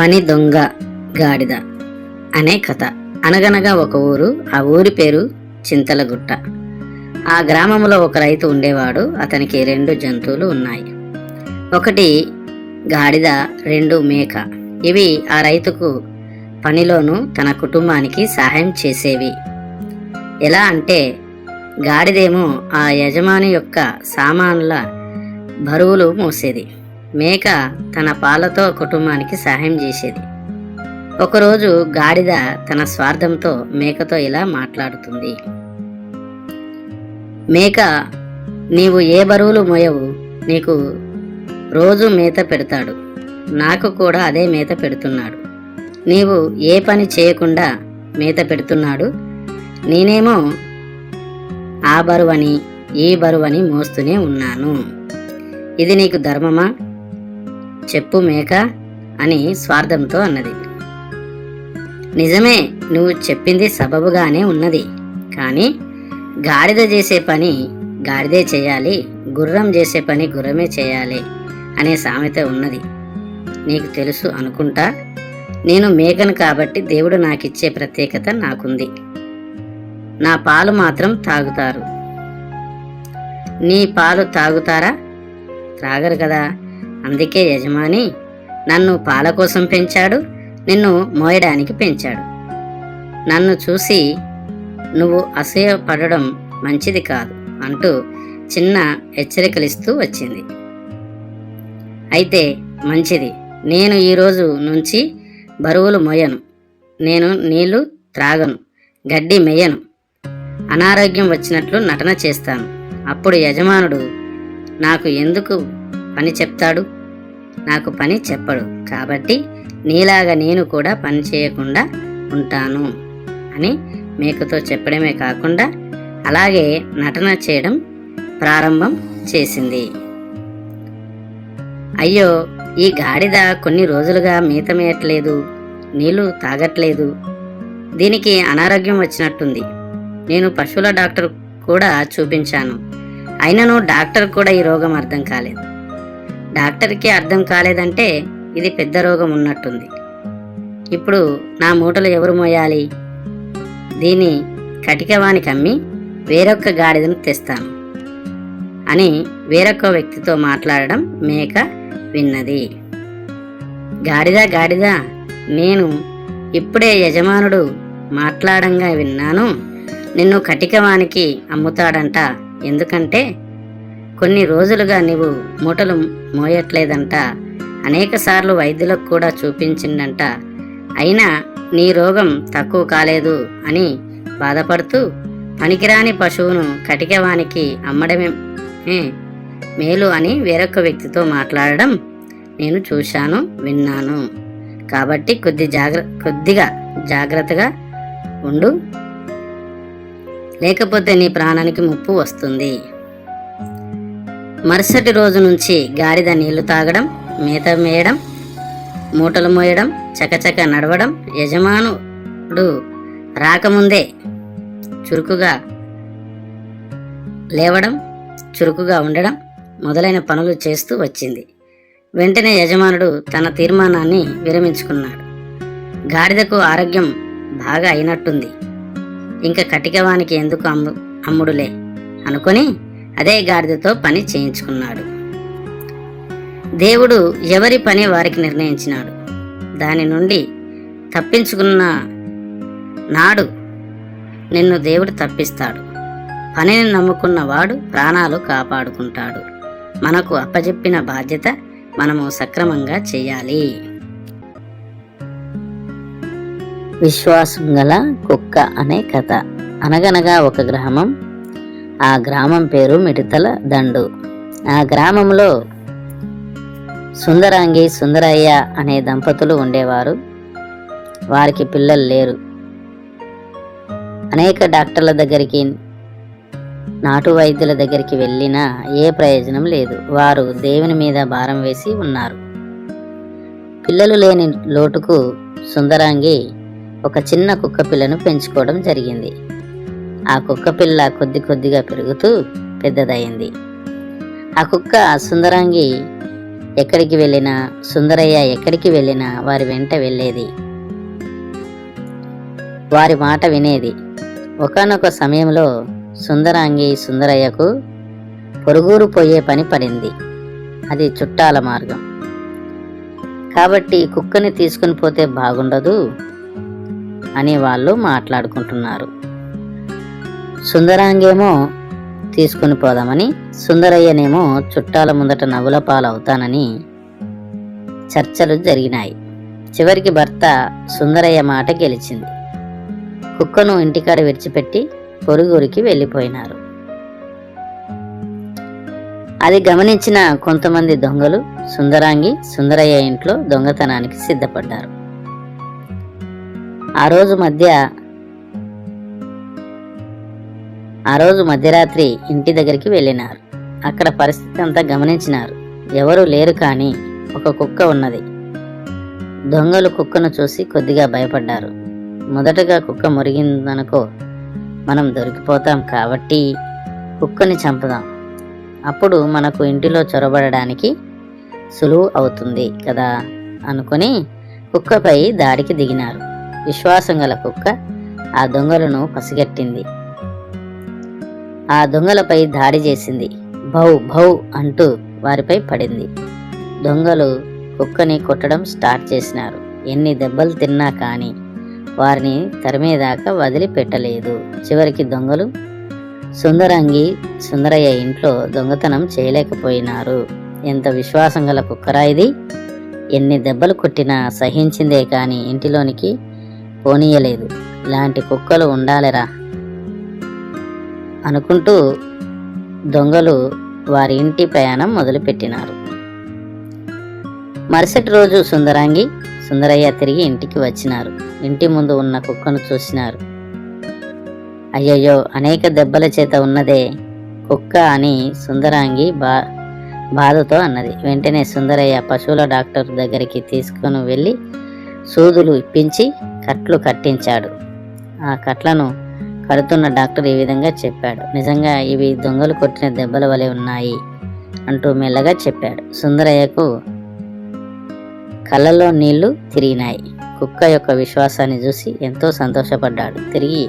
పని దొంగ గాడిద అనే కథ. అనగనగా ఒక ఊరు ఆ ఊరి పేరు చింతలగుట్ట. ఆ గ్రామంలో ఒక రైతు ఉండేవాడు అతనికి రెండు జంతువులు ఉన్నాయి. ఒకటి గాడిద రెండు మేక. ఇవి ఆ రైతుకు పనిలోనూ తన కుటుంబానికి సహాయం చేసేవి. ఎలా అంటే గాడిదేమో ఆ యజమాని యొక్క సామాన్ల బరువులు మోసేది. మేక తన పాలతో కుటుంబానికి సహాయం చేసేది. ఒకరోజు గాడిద తన స్వార్థంతో మేకతో ఇలా మాట్లాడుతుంది. మేక నీవు ఏ బరువులు మోయవు నీకు రోజు మేత పెడతాడు. నాకు కూడా అదే మేత పెడుతున్నాడు. నీవు ఏ పని చేయకుండా మేత పెడుతున్నాడు. నేనేమో ఆ బరువని ఈ బరువని మోస్తూనే ఉన్నాను. ఇది నీకు ధర్మమా? చెప్పు మేక అని స్వార్థంతో అన్నది. నిజమే నువ్వు చెప్పింది సబబుగానే ఉన్నది. కానీ గాడిద చేసే పని గాడిదే చేయాలి గుర్రం చేసే పని గుర్రమే చేయాలి అనే సామెత ఉన్నది. నీకు తెలుసు అనుకుంటా నేను మేకను కాబట్టి దేవుడు నాకిచ్చే ప్రత్యేకత నాకుంది. నా పాలు మాత్రం తాగుతారు. నీ పాలు తాగుతారా? త్రాగరు కదా. అందుకే యజమాని నన్ను పాల కోసం పెంచాడు నిన్ను మోయడానికి పెంచాడు. నన్ను చూసి నువ్వు అసూయపడడం మంచిది కాదు అంటూ చిన్న హెచ్చరికలిస్తూ వచ్చింది. అయితే మంచిది నేను ఈరోజు నుంచి బరువులు మోయను నేను నీళ్ళు త్రాగను గడ్డి మెయ్యను అనారోగ్యం వచ్చినట్లు నటన చేస్తాను. అప్పుడు యజమానుడు నాకు ఎందుకు పని చెప్తాడు. నాకు పని చెప్పడు. కాబట్టి నీలాగా నేను కూడా పని చేయకుండా ఉంటాను అని మేకతో చెప్పడమే కాకుండా అలాగే నటన చేయడం ప్రారంభం చేసింది. అయ్యో ఈ గాడిద కొన్ని రోజులుగా మేతమేయట్లేదు నీళ్ళు తాగట్లేదు. దీనికి అనారోగ్యం వచ్చినట్టుంది. నేను పశువుల డాక్టర్ కూడా చూపించాను. అయినను డాక్టర్ కూడా ఈ రోగం అర్థం కాలేదు. డాక్టర్కి అర్థం కాలేదంటే ఇది పెద్ద రోగం ఉన్నట్టుంది. ఇప్పుడు నా మూటలు ఎవరు మోయాలి? దీని కటికవానికి అమ్మి వేరొక్క గాడిదను తెస్తాను అని వేరొక వ్యక్తితో మాట్లాడడం మేక విన్నది. గాడిద గాడిద నేను ఇప్పుడే యజమానుడు మాట్లాడంగా విన్నాను. నిన్ను కటికవానికి అమ్ముతాడంట. ఎందుకంటే కొన్ని రోజులుగా నీవు మూటలు మోయట్లేదంట. అనేకసార్లు వైద్యులకు కూడా చూపించిందంట. అయినా నీ రోగం తక్కువ కాలేదు అని బాధపడుతూ పనికిరాని పశువును కటికవానికి అమ్మడమే మేలు అని వేరొక వ్యక్తితో మాట్లాడడం నేను చూశాను విన్నాను. కాబట్టి కొద్ది జాగ్ర కొద్దిగా జాగ్రత్తగా ఉండు. లేకపోతే నీ ప్రాణానికి ముప్పు వస్తుంది. మరుసటి రోజు నుంచి గాడిద నీళ్ళు తాగడం మేత మేయడం మూటలు మోయడం చకచక నడవడం యజమానుడు రాకముందే చురుకుగా లేవడం చురుకుగా ఉండడం మొదలైన పనులు చేస్తూ వచ్చింది. వెంటనే యజమానుడు తన తీర్మానాన్ని విరమించుకున్నాడు. గాడిదకు ఆరోగ్యం బాగా అయినట్టుంది. ఇంకా కటికవానికి ఎందుకు అమ్ము అమ్ముడులే? అనుకొని అదే గాడిదతో పని చేయించుకున్నాడు. దేవుడు ఎవరి పని వారికి నిర్ణయించినాడు. దాని నుండి తప్పించుకున్న నాడు నిన్ను దేవుడు తప్పిస్తాడు. పనిని నమ్ముకున్న వాడు ప్రాణాలు కాపాడుకుంటాడు. మనకు అప్పజెప్పిన బాధ్యత మనము సక్రమంగా చేయాలి. విశ్వాసం గల కుక్క అనే కథ. అనగనగా ఒక గ్రామం ఆ గ్రామం పేరు మిడతల దండు. ఆ గ్రామంలో సుందరాంగి సుందరయ్య అనే దంపతులు ఉండేవారు. వారికి పిల్లలు లేరు. అనేక డాక్టర్ల దగ్గరికి నాటు వైద్యుల దగ్గరికి వెళ్ళినా ఏ ప్రయోజనం లేదు. వారు దేవుని మీద భారం వేసి ఉన్నారు. పిల్లలు లేని లోటుకు సుందరాంగి ఒక చిన్న కుక్క పిల్లను పెంచుకోవడం జరిగింది. ఆ కుక్క పిల్ల కొద్ది కొద్దిగా పెరుగుతూ పెద్దదయింది. ఆ కుక్క సుందరాంగి ఎక్కడికి వెళ్ళినా సుందరయ్య ఎక్కడికి వెళ్ళినా వారి వెంట వెళ్ళేది. వారి మాట వినేది. ఒకానొక సమయంలో సుందరాంగి సుందరయ్యకు పొరుగురు పోయే పని పడింది. అది చుట్టాల మార్గం. కాబట్టి కుక్కని తీసుకుని పోతే బాగుండదు అని వాళ్ళు మాట్లాడుకుంటున్నారు. సుందరాంగేమో తీసుకుని పోదామని సుందరయ్యనేమో చుట్టాల ముందట నవ్వుల పాలవుతానని చర్చలు జరిగినాయి. చివరికి భర్త సుందరయ్య మాట గెలిచింది. కుక్కను ఇంటికాడ విడిచిపెట్టి పొరుగురికి వెళ్ళిపోయినారు. అది గమనించిన కొంతమంది దొంగలు సుందరాంగి సుందరయ్య ఇంట్లో దొంగతనానికి సిద్ధపడ్డారు. ఆ రోజు మధ్య ఆ రోజు మధ్యరాత్రి ఇంటి దగ్గరికి వెళ్ళినారు. అక్కడ పరిస్థితి అంతా గమనించినారు. ఎవరూ లేరు కానీ ఒక కుక్క ఉన్నది. దొంగలు కుక్కను చూసి కొద్దిగా భయపడ్డారు. మొదటగా కుక్క మురిగిందనుకో మనం దొరికిపోతాం కాబట్టి కుక్కని చంపుదాం. అప్పుడు మనకు ఇంటిలో చొరబడడానికి సులువు అవుతుంది కదా అనుకుని కుక్కపై దాడికి దిగినారు. విశ్వాసం గల కుక్క ఆ దొంగలను పసిగట్టింది. ఆ దొంగలపై దాడి చేసింది. భౌ భౌ అంటూ వారిపై పడింది. దొంగలు కుక్కని కొట్టడం స్టార్ట్ చేసినారు. ఎన్ని దెబ్బలు తిన్నా కానీ వారిని తరిమేదాకా వదిలిపెట్టలేదు. చివరికి దొంగలు సుందరంగి సుందరయ్య ఇంట్లో దొంగతనం చేయలేకపోయినారు. ఎంత విశ్వాసం గల కుక్కరా ఇది? ఎన్ని దెబ్బలు కొట్టినా సహించిందే కానీ ఇంటిలోనికి పోనీయలేదు. ఇలాంటి కుక్కలు ఉండాలిరా. అనుకుంటూ దొంగలు వారి ఇంటి ప్రయాణం మొదలుపెట్టినారు. మరుసటి రోజు సుందరాంగి సుందరయ్య తిరిగి ఇంటికి వచ్చినారు. ఇంటి ముందు ఉన్న కుక్కను చూసినారు. అయ్యయ్యో అనేక దెబ్బల చేత ఉన్నదే కుక్క అని సుందరాంగి బా బాధతో అన్నది. వెంటనే సుందరయ్య పశువుల డాక్టర్ దగ్గరికి తీసుకొని వెళ్ళి సూదులు ఇప్పించి కట్లు కట్టించాడు. ఆ కట్లను పడుతున్న డాక్టర్ ఈ విధంగా చెప్పాడు. నిజంగా ఇవి దొంగలు కొట్టిన దెబ్బల వలె ఉన్నాయి అంటూ మెల్లగా చెప్పాడు. సుందరయ్యకు కళ్ళలో నీళ్ళు తిరిగినాయి. కుక్క యొక్క విశ్వాసాన్ని చూసి ఎంతో సంతోషపడ్డాడు. తిరిగి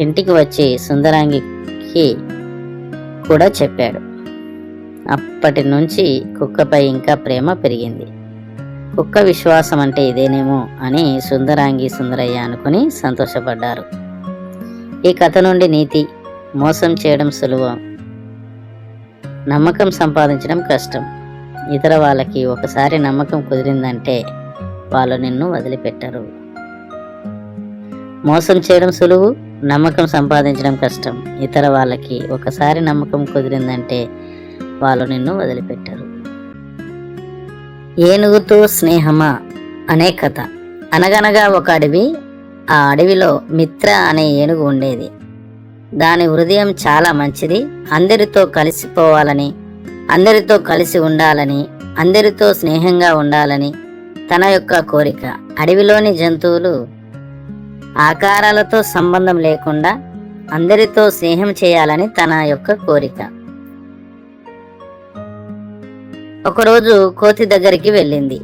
ఇంటికి వచ్చి సుందరాంగికి కూడా చెప్పాడు. అప్పటి నుంచి కుక్కపై ఇంకా ప్రేమ పెరిగింది. కుక్క విశ్వాసం అంటే ఇదేనేమో అని సుందరాంగి సుందరయ్య అనుకుని సంతోషపడ్డారు. ఈ కథ నుండి నీతి మోసం చేయడం సులువు నమ్మకం సంపాదించడం కష్టం. ఇతర వాళ్ళకి ఒకసారి నమ్మకం కుదిరిందంటే వాళ్ళు నిన్ను వదిలిపెట్టరు. మోసం చేయడం సులువు నమ్మకం సంపాదించడం కష్టం. ఇతర వాళ్ళకి ఒకసారి నమ్మకం కుదిరిందంటే వాళ్ళు నిన్ను వదిలిపెట్టరు. ఏనుగుతో స్నేహమా? అనే కథ. అనగనగా ఒక అడవి ఆ అడవిలో మిత్ర అనే ఏనుగు ఉండేది. దాని హృదయం చాలా మంచిది. అందరితో కలిసిపోవాలని అందరితో కలిసి ఉండాలని అందరితో స్నేహంగా ఉండాలని తన యొక్క కోరిక. అడవిలోని జంతువులు ఆకారాలతో సంబంధం లేకుండా అందరితో స్నేహం చేయాలని తన యొక్క కోరిక. ఒకరోజు కోతి దగ్గరికి వెళ్ళింది.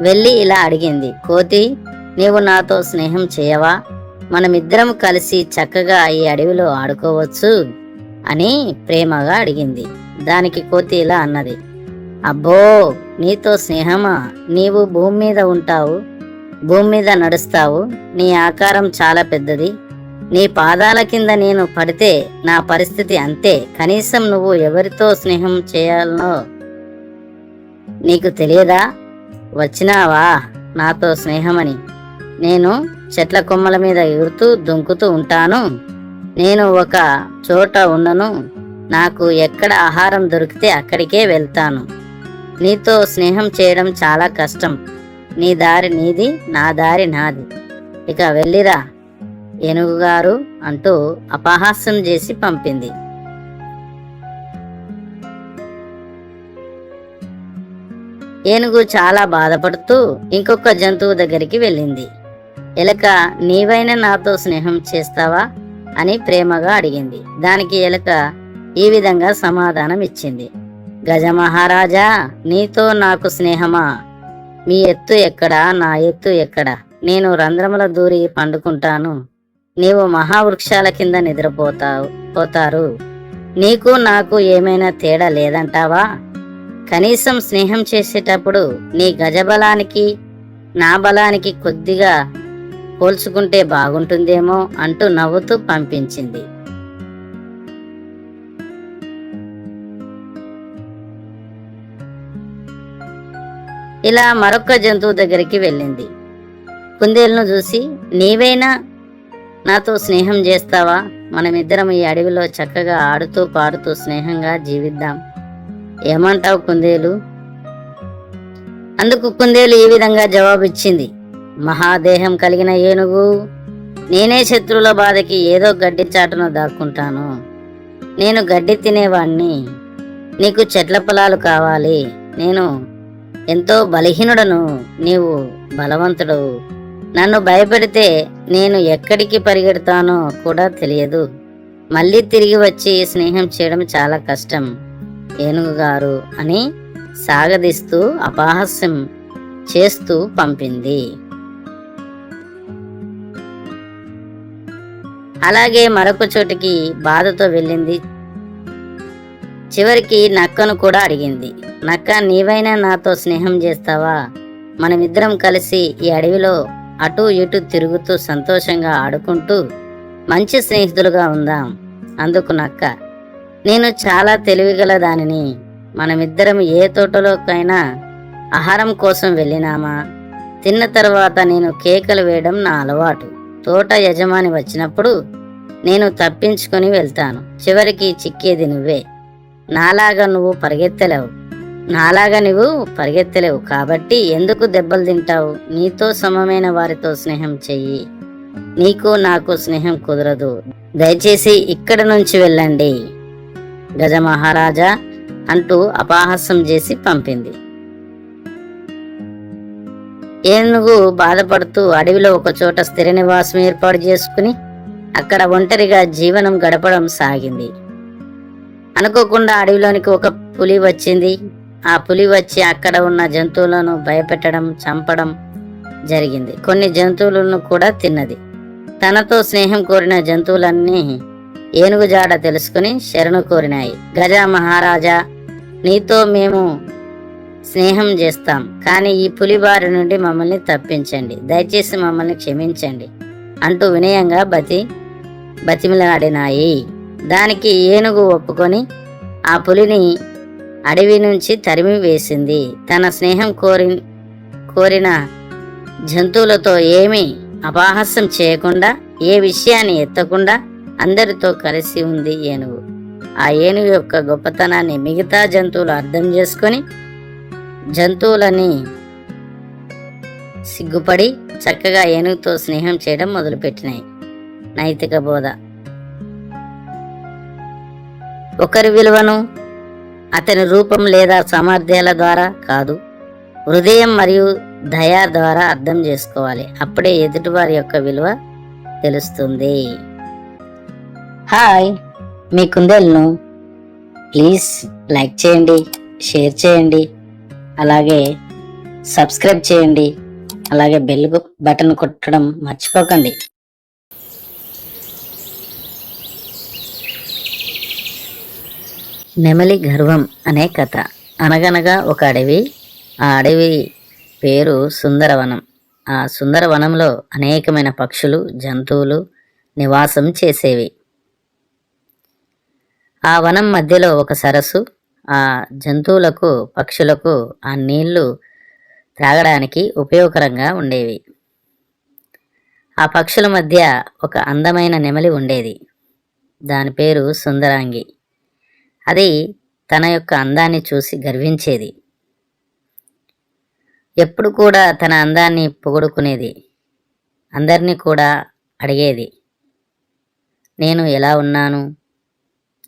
వెళ్ళి ఇలా అడిగింది కోతి నీవు నాతో స్నేహం చేయవా? మనమిద్దరం కలిసి చక్కగా ఈ అడవిలో ఆడుకోవచ్చు అని ప్రేమగా అడిగింది. దానికి కోతి ఇలా అన్నది అబ్బో నీతో స్నేహమా? నీవు భూమి మీద ఉంటావు భూమి మీద నడుస్తావు నీ ఆకారం చాలా పెద్దది. నీ పాదాల కింద నేను పడితే నా పరిస్థితి అంతే. కనీసం నువ్వు ఎవరితో స్నేహం చేయాలనో నీకు తెలియదా? వచ్చినావా నాతో స్నేహమని? నేను చెట్ల కొమ్మల మీద ఎగురుతూ దుంకుతూ ఉంటాను. నేను ఒక చోట ఉండను నాకు ఎక్కడ ఆహారం దొరికితే అక్కడికే వెళ్తాను. నీతో స్నేహం చేయడం చాలా కష్టం. నీ దారి నీది నా దారి నాది. ఇక వెళ్ళిరా ఏనుగుగారు అంటూ అపహాస్యం చేసి పంపింది. ఏనుగు చాలా బాధపడుతూ ఇంకొక జంతువు దగ్గరికి వెళ్ళింది. ఎలక నీవైనా నాతో స్నేహం చేస్తావా? అని ప్రేమగా అడిగింది. దానికి ఎలక ఈ విధంగా సమాధానం ఇచ్చింది. గజమహారాజా నీతో నాకు స్నేహమా? మీ ఎత్తు ఎక్కడా? నా ఎత్తు ఎక్కడా? నేను రంధ్రముల దూరి పండుకుంటాను. నీవు మహావృక్షాల కింద నిద్రపోతావు పోతారు. నీకు నాకు ఏమైనా తేడా లేదంటావా? కనీసం స్నేహం చేసేటప్పుడు నీ గజబలానికి నా బలానికి కొద్దిగా పోల్చుకుంటే బాగుంటుందేమో అంటూ నవ్వుతూ పంపించింది. ఇలా మరొక జంతువు దగ్గరికి వెళ్ళింది. కుందేలును చూసి నీవైనా? నాతో స్నేహం చేస్తావా? మనమిద్దరం ఈ అడవిలో చక్కగా ఆడుతూ పాడుతూ స్నేహంగా జీవిద్దాం. ఏమంటావు కుందేలు? అందుకు కుందేలు ఈ విధంగా జవాబిచ్చింది. మహాదేహం కలిగిన ఏనుగు. నేనే శత్రువుల బాధకి ఏదో గడ్డి చాటును దాక్కుంటాను. నేను గడ్డి తినేవాణ్ణి. నీకు చెట్ల పొలాలు కావాలి. నేను ఎంతో బలహీనుడను. నీవు బలవంతుడు నన్ను భయపెడితే నేను ఎక్కడికి పరిగెడతానో కూడా తెలియదు. మళ్ళీ తిరిగి వచ్చి స్నేహం చేయడం చాలా కష్టం. ఏనుగు గారు అని సాగదీస్తూ అపహాస్యం చేస్తూ పంపింది. అలాగే మరొక చోటికి బాధతో వెళ్ళింది. చివరికి నక్కను కూడా అడిగింది. నక్క నీవైనా నాతో స్నేహం చేస్తావా? మనమిద్దరం కలిసి ఈ అడవిలో అటు ఇటు తిరుగుతూ సంతోషంగా ఆడుకుంటూ మంచి స్నేహితులుగా ఉందాం. అందుకు నక్క నేను చాలా తెలివిగల దానిని. మనమిద్దరం ఏ తోటలోకైనా ఆహారం కోసం వెళ్ళినామా? తిన్న తర్వాత నేను కేకలు వేయడం నా అలవాటు. తోట యజమాని వచ్చినప్పుడు నేను తప్పించుకొని వెళ్తాను. చివరికి చిక్కేది నువ్వే. నాలాగా నువ్వు పరిగెత్తలేవు. నాలాగా నువ్వు పరిగెత్తలేవు. కాబట్టి ఎందుకు దెబ్బలు తింటావు? నీతో సమమైన వారితో స్నేహం చెయ్యి. నీకు నాకు స్నేహం కుదరదు. దయచేసి ఇక్కడ నుంచి వెళ్ళండి. గజ మహారాజా అంటూ అపహాస్యం చేసి పంపింది. ఏనుగు బాధపడుతూ అడవిలో ఒక చోట స్థిర నివాసం ఏర్పాటు చేసుకుని అక్కడ ఒంటరిగా జీవనం గడపడం సాగింది. అనుకోకుండా అడవిలోనికి ఒక పులి వచ్చింది. ఆ పులి వచ్చి అక్కడ ఉన్న జంతువులను భయపెట్టడం చంపడం జరిగింది. కొన్ని జంతువులను కూడా తిన్నది. తనతో స్నేహం కోరిన జంతువులన్నీ ఏనుగు జాడ తెలుసుకుని శరణు కోరినాయి. గజ మహారాజా నీతో మేము స్నేహం చేస్తాం. కానీ ఈ పులి బారి నుండి మమ్మల్ని తప్పించండి. దయచేసి మమ్మల్ని క్షమించండి. అంటూ వినయంగా బతి బతిమిలాడినాయి. దానికి ఏనుగు ఒప్పుకొని ఆ పులిని అడవి నుంచి తరిమి వేసింది. తన స్నేహం కోరి కోరిన జంతువులతో ఏమీ అపహాస్యం చేయకుండా ఏ విషయాన్ని ఎత్తకుండా అందరితో కలిసి ఉంది ఏనుగు. ఆ ఏనుగు యొక్క గొప్పతనాన్ని మిగతా జంతువులు అర్థం చేసుకొని జంతువులని సిగ్గుపడి చక్కగా ఏనుగుతో స్నేహం చేయడం మొదలుపెట్టినాయి. నైతిక బోధ. ఒకరి విలువను అతని రూపం లేదా సామర్థ్యాల ద్వారా కాదు హృదయం మరియు దయ ద్వారా అర్థం చేసుకోవాలి. అప్పుడే ఎదుటివారి యొక్క విలువ తెలుస్తుంది. హాయ్ మీ కుందేలను ప్లీజ్ లైక్ చేయండి షేర్ చేయండి అలాగే సబ్స్క్రైబ్ చేయండి. అలాగే బెల్ బటన్ కొట్టడం మర్చిపోకండి. నెమలి గర్వం అనే కథ. అనగనగా ఒక అడవి. ఆ అడవి పేరు సుందరవనం. ఆ సుందరవనంలో అనేకమైన పక్షులు జంతువులు నివాసం చేసేవి. ఆ వనం మధ్యలో ఒక సరస్సు. ఆ జంతువులకు పక్షులకు ఆ నీళ్ళు త్రాగడానికి ఉపయోగకరంగా ఉండేవి. ఆ పక్షుల మధ్య ఒక అందమైన నెమలి ఉండేది. దాని పేరు సుందరాంగి. అది తన యొక్క అందాన్ని చూసి గర్వించేది. ఎప్పుడు కూడా తన అందాన్ని పొగుడుకునేది. అందరినీ కూడా అడిగేది. నేను ఎలా ఉన్నాను?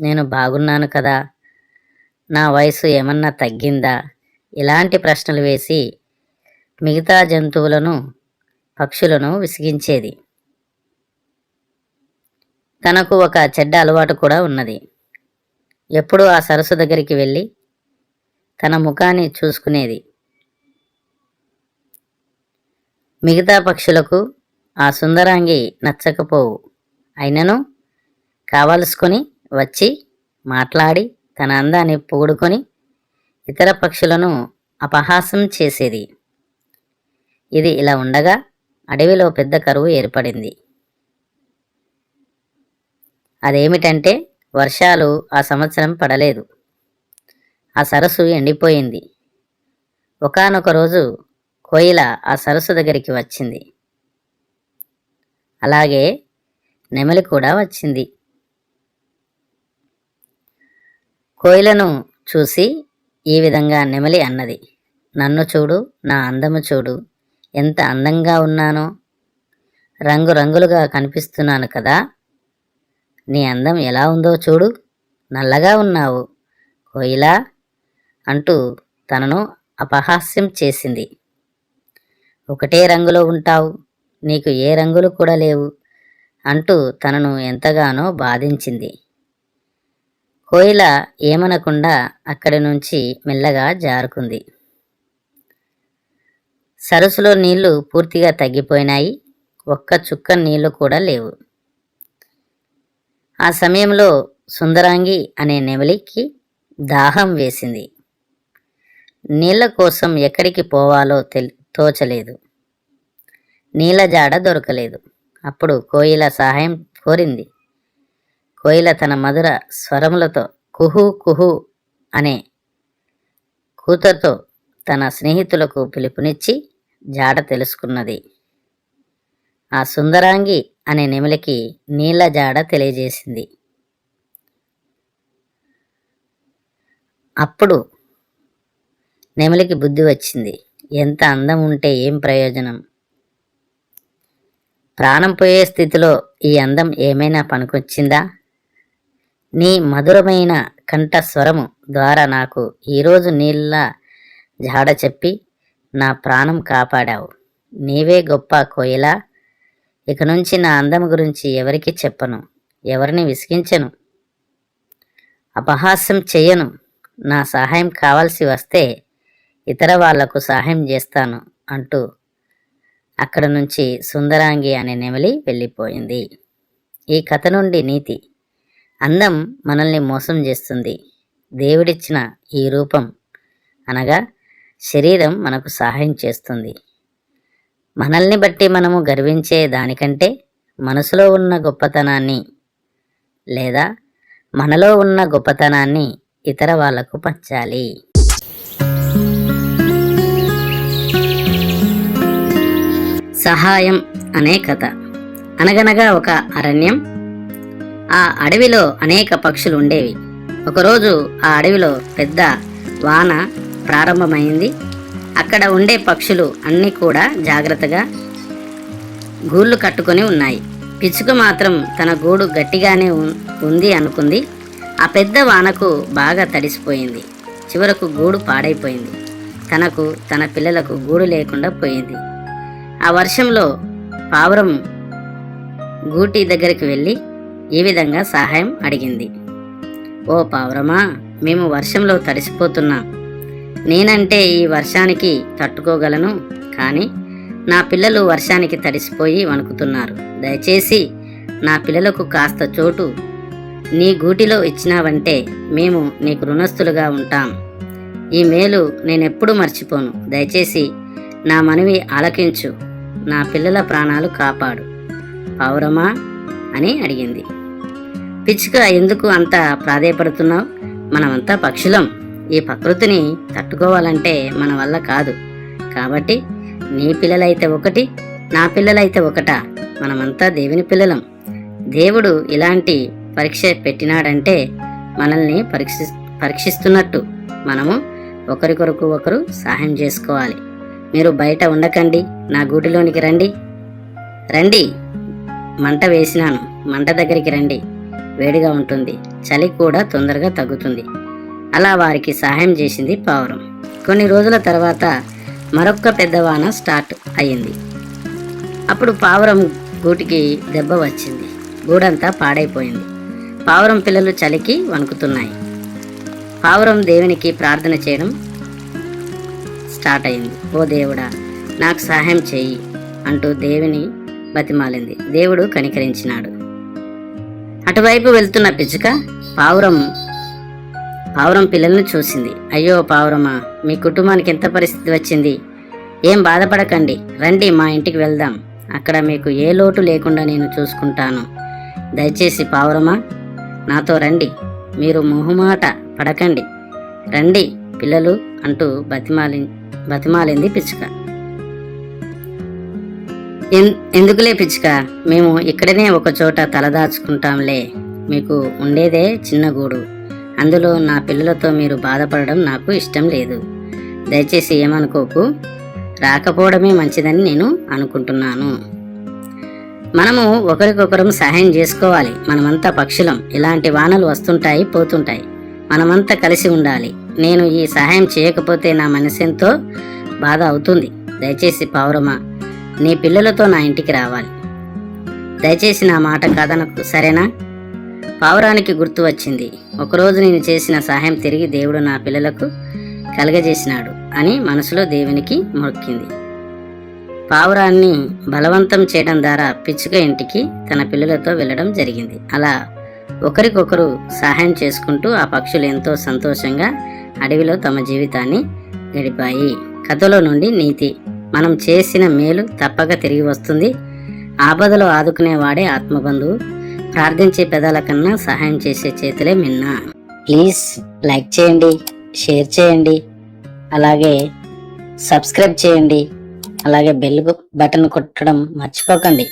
నేను బాగున్నాను కదా? నా వయసు ఏమన్నా తగ్గిందా? ఇలాంటి ప్రశ్నలు వేసి మిగతా జంతువులను పక్షులను విసిగించేది. తనకు ఒక చెడ్డ అలవాటు కూడా ఉన్నది. ఎప్పుడూ ఆ సరస్సు దగ్గరికి వెళ్ళి తన ముఖాన్ని చూసుకునేది. మిగతా పక్షులకు ఆ సుందరాంగి నచ్చకపోవు. అయినను కావలసుకొని వచ్చి మాట్లాడి తన అందాన్ని పొగుడుకొని ఇతర పక్షులను అపహాసం చేసేది. ఇది ఇలా ఉండగా అడవిలో పెద్ద కరువు ఏర్పడింది. అదేమిటంటే వర్షాలు ఆ సంవత్సరం పడలేదు. ఆ సరస్సు ఎండిపోయింది. ఒకానొక రోజు కోయిల ఆ సరస్సు దగ్గరికి వచ్చింది. అలాగే నెమలి కూడా వచ్చింది. కోయిలను చూసి ఈ విధంగా నెమలి అన్నది నన్ను చూడు నా అందము చూడు ఎంత అందంగా ఉన్నానో. రంగురంగులుగా కనిపిస్తున్నాను కదా. నీ అందం ఎలా ఉందో చూడు. నల్లగా ఉన్నావు. కోయిలా అంటూ తనను అపహాస్యం చేసింది. ఒకటే రంగులో ఉంటావు. నీకు ఏ రంగులు కూడా లేవు అంటూ తనను ఎంతగానో బాధించింది. కోయిల ఏమనకుండా అక్కడి నుంచి మెల్లగా జారుకుంది. సరస్సులో నీళ్ళు పూర్తిగా తగ్గిపోయినాయి. ఒక్క చుక్క నీళ్ళు కూడా లేవు. ఆ సమయంలో సుందరాంగి అనే నెమలికి దాహం వేసింది. నీళ్ళ కోసం ఎక్కడికి పోవాలో తెలి తోచలేదు. నీళ్ళ జాడ దొరకలేదు. అప్పుడు కోయిల సహాయం కోరింది. కోయిల తన మధుర స్వరములతో కుహు కుహు అనే కూతతో తన స్నేహితులకు పిలుపునిచ్చి జాడ తెలుసుకున్నది. ఆ సుందరాంగి అనే నెమలికి నీళ్ళ జాడ తెలియజేసింది. అప్పుడు నెమలికి బుద్ధి వచ్చింది. ఎంత అందం ఉంటే ఏం ప్రయోజనం? ప్రాణం పోయే స్థితిలో ఈ అందం ఏమైనా పనికొచ్చిందా? నీ మధురమైన కంఠస్వరము ద్వారా నాకు ఈరోజు నీళ్ళ జాడ చెప్పి నా ప్రాణం కాపాడావు. నీవే గొప్ప కోయిలా. ఇక నుంచి నా అందం గురించి ఎవరికి చెప్పను. ఎవరిని విసిగించను. అపహాస్యం చెయ్యను నా సహాయం కావాల్సి వస్తే ఇతర వాళ్ళకు సహాయం చేస్తాను అంటూ అక్కడ నుంచి సుందరాంగి అనే నెమలి వెళ్ళిపోయింది. ఈ కథ నుండి నీతి. అందం మనల్ని మోసం చేస్తుంది. దేవుడిచ్చిన ఈ రూపం అనగా శరీరం మనకు సహాయం చేస్తుంది. మనల్ని బట్టి మనము గర్వించే దానికంటే మనసులో ఉన్న గొప్పతనాన్ని లేదా మనలో ఉన్న గొప్పతనాన్ని ఇతర వాళ్ళకు పంచాలి. సహాయం అనే కథ. అనగనగా ఒక అరణ్యం. ఆ అడవిలో అనేక పక్షులు ఉండేవి ఒకరోజు ఆ అడవిలో పెద్ద వాన ప్రారంభమైంది. అక్కడ ఉండే పక్షులు అన్నీ కూడా జాగ్రత్తగా గూళ్ళు కట్టుకొని ఉన్నాయి. పిచ్చుక మాత్రం తన గూడు గట్టిగానే ఉం- ఉంది అనుకుంది. ఆ పెద్ద వానకు బాగా తడిసిపోయింది. చివరకు గూడు పాడైపోయింది. తనకు తన పిల్లలకు గూడు లేకుండా పోయింది. ఆ వర్షంలో పావురం గూటి దగ్గరికి వెళ్ళి ఈ విధంగా సహాయం అడిగింది. ఓ పావురమా మేము వర్షంలో తడిసిపోతున్నాం. నేనంటే ఈ వర్షానికి తట్టుకోగలను కానీ నా పిల్లలు వర్షానికి తడిసిపోయి వణుకుతున్నారు. దయచేసి నా పిల్లలకు కాస్త చోటు నీ గూటిలో ఇచ్చినావంటే మేము నీకు రుణస్థులుగా ఉంటాం. ఈ మేలు నేనెప్పుడు మర్చిపోను. దయచేసి నా మనవి ఆలకించు. నా పిల్లల ప్రాణాలు కాపాడు. పౌరమా అని అడిగింది. పిచ్చుక ఎందుకు అంత ప్రాధేయపడుతున్నావు? మనమంతా పక్షులం. ఈ ప్రకృతిని తట్టుకోవాలంటే మన వల్ల కాదు. కాబట్టి నీ పిల్లలైతే ఒకటి నా పిల్లలైతే ఒకటా మనమంతా దేవుని పిల్లలం. దేవుడు ఇలాంటి పరీక్ష పెట్టినాడంటే మనల్ని పరీక్షి పరీక్షిస్తున్నట్టు మనము ఒకరికొరకు ఒకరు సహాయం చేసుకోవాలి. మీరు బయట ఉండకండి నా గూటిలోనికి రండి. రండి మంట వేసినాను మంట దగ్గరికి రండి. వేడిగా ఉంటుంది చలి కూడా తొందరగా తగ్గుతుంది. అలా వారికి సహాయం చేసింది పావురం కొన్ని రోజుల తర్వాత మరొక్క పెద్ద వాన స్టార్ట్ అయ్యింది. అప్పుడు పావురం గూటికి దెబ్బ వచ్చింది. గూడంతా పాడైపోయింది. పావురం పిల్లలు చలికి వణుకుతున్నాయి. పావురం దేవునికి ప్రార్థన చేయడం స్టార్ట్ అయింది ఓ దేవుడా నాకు సహాయం చెయ్యి అంటూ దేవుని బతిమాలింది. దేవుడు కనికరించినాడు. అటువైపు వెళ్తున్న పిచ్చుక పావురం పావురం పిల్లలను చూసింది. అయ్యో పావురమా మీ కుటుంబానికి ఎంత పరిస్థితి వచ్చింది? ఏం బాధపడకండి రండి మా ఇంటికి వెళ్దాం. అక్కడ మీకు ఏ లోటు లేకుండా నేను చూసుకుంటాను. దయచేసి పావురమా నాతో రండి. మీరు మొహమాట పడకండి. రండి పిల్లలు అంటూ బతిమాలి బతిమాలింది పిచ్చుక. ఎన్- ఎందుకులే పిచ్చుక మేము ఇక్కడనే ఒక చోట తలదాచుకుంటాంలే. మీకు ఉండేదే చిన్న గూడు. అందులో నా పిల్లలతో మీరు బాధపడడం నాకు ఇష్టం లేదు. దయచేసి ఏమనుకోకు. రాకపోవడమే మంచిదని నేను అనుకుంటున్నాను. మనము ఒకరికొకరం సహాయం చేసుకోవాలి. మనమంతా పక్షులం. ఇలాంటి వానలు వస్తుంటాయి పోతుంటాయి. మనమంతా కలిసి ఉండాలి. నేను ఈ సహాయం చేయకపోతే నా మనసెంతో బాధ అవుతుంది. దయచేసి పౌరమా నీ పిల్లలతో నా ఇంటికి రావాలి. దయచేసి నా మాట కాదనకు. సరేనా? పావురానికి గుర్తు వచ్చింది. ఒకరోజు నేను చేసిన సహాయం తిరిగి దేవుడు నా పిల్లలకు కలగజేసినాడు అని మనసులో దేవునికి మొక్కింది. పావురాన్ని బలవంతం చేయడం ద్వారా పిచ్చుక ఇంటికి తన పిల్లలతో వెళ్ళడం జరిగింది. అలా ఒకరికొకరు సహాయం చేసుకుంటూ ఆ పక్షులు ఎంతో సంతోషంగా అడవిలో తమ జీవితాన్ని గడిపాయి. కథలో నుండి నీతి మనం చేసిన మేలు తప్పక తిరిగి వస్తుంది. ఆపదలో ఆదుకునేవాడే ఆత్మబంధువు ప్రార్థించే పెదాల కన్నా సహాయం చేసే చేతులే మిన్న. ప్లీజ్ లైక్ చేయండి షేర్ చేయండి అలాగే సబ్స్క్రైబ్ చేయండి అలాగే బెల్ బటన్ కొట్టడం మర్చిపోకండి.